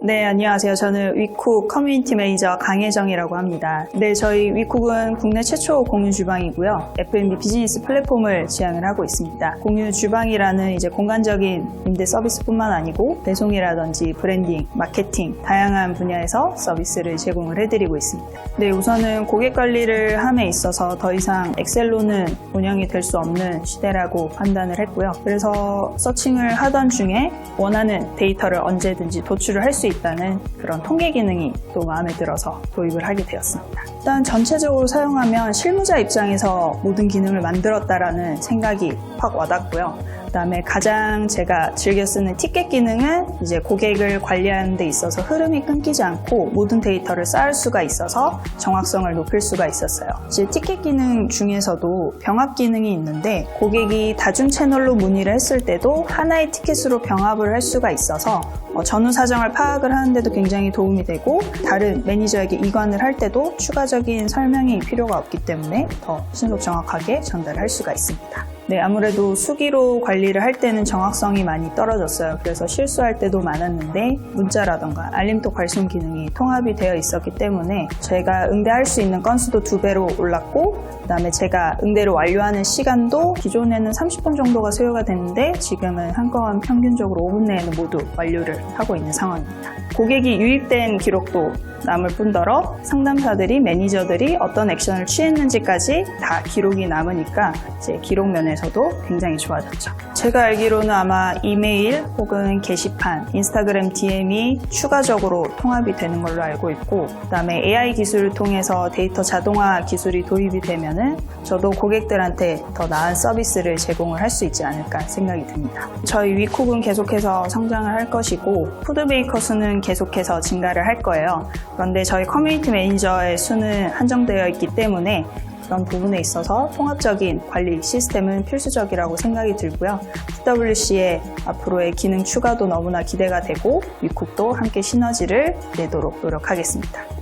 네, 안녕하세요. 저는 위쿡 커뮤니티 매니저 강혜정이라고 합니다. 네, 저희 위쿡은 국내 최초 공유 주방이고요. F&B 비즈니스 플랫폼을 지향을 하고 있습니다. 공유 주방이라는 이제 공간적인 임대 서비스뿐만 아니고 배송이라든지 브랜딩, 마케팅, 다양한 분야에서 서비스를 제공을 해드리고 있습니다. 네, 우선은 고객 관리를 함에 있어서 더 이상 엑셀로는 운영이 될 수 없는 시대라고 판단을 했고요. 그래서 서칭을 하던 중에 원하는 데이터를 언제든지 도출을 할 수 있다는 그런 통계 기능이 또 마음에 들어서 도입을 하게 되었습니다. 일단 전체적으로 사용하면 실무자 입장에서 모든 기능을 만들었다라는 생각이 확 와닿고요. 그다음에 가장 제가 즐겨 쓰는 티켓 기능은 이제 고객을 관리하는 데 있어서 흐름이 끊기지 않고 모든 데이터를 쌓을 수가 있어서 정확성을 높일 수가 있었어요. 이제 티켓 기능 중에서도 병합 기능이 있는데 고객이 다중 채널로 문의를 했을 때도 하나의 티켓으로 병합을 할 수가 있어서 어, 전후 사정을 파악을 하는데도 굉장히 도움이 되고 다른 매니저에게 이관을 할 때도 추가적인 설명이 필요가 없기 때문에 더 신속 정확하게 전달을 할 수가 있습니다. 네, 아무래도 수기로 관리를 할 때는 정확성이 많이 떨어졌어요. 그래서 실수할 때도 많았는데 문자라던가 알림톡 발송 기능이 통합이 되어 있었기 때문에 제가 응대할 수 있는 건수도 두 배로 올랐고 그다음에 제가 응대를 완료하는 시간도 기존에는 30분 정도가 소요가 됐는데 지금은 한 건 평균적으로 5분 내에는 모두 완료를 하고 있는 상황입니다. 고객이 유입된 기록도 남을 뿐더러 상담사들이 매니저들이 어떤 액션을 취했는지까지 다 기록이 남으니까 이제 기록 면에서도 굉장히 좋아졌죠. 제가 알기로는 아마 이메일 혹은 게시판, 인스타그램 DM이 추가적으로 통합이 되는 걸로 알고 있고 그다음에 AI 기술을 통해서 데이터 자동화 기술이 도입이 되면 은 저도 고객들한테 더 나은 서비스를 제공을 할 수 있지 않을까 생각이 듭니다. 저희 위쿡은 계속해서 성장을 할 것이고 푸드베이커 수는 계속해서 증가를 할 거예요. 그런데 저희 커뮤니티 매니저의 수는 한정되어 있기 때문에 그런 부분에 있어서 통합적인 관리 시스템은 필수적이라고 생각이 들고요. TWC의 앞으로의 기능 추가도 너무나 기대가 되고 위쿡도 함께 시너지를 내도록 노력하겠습니다.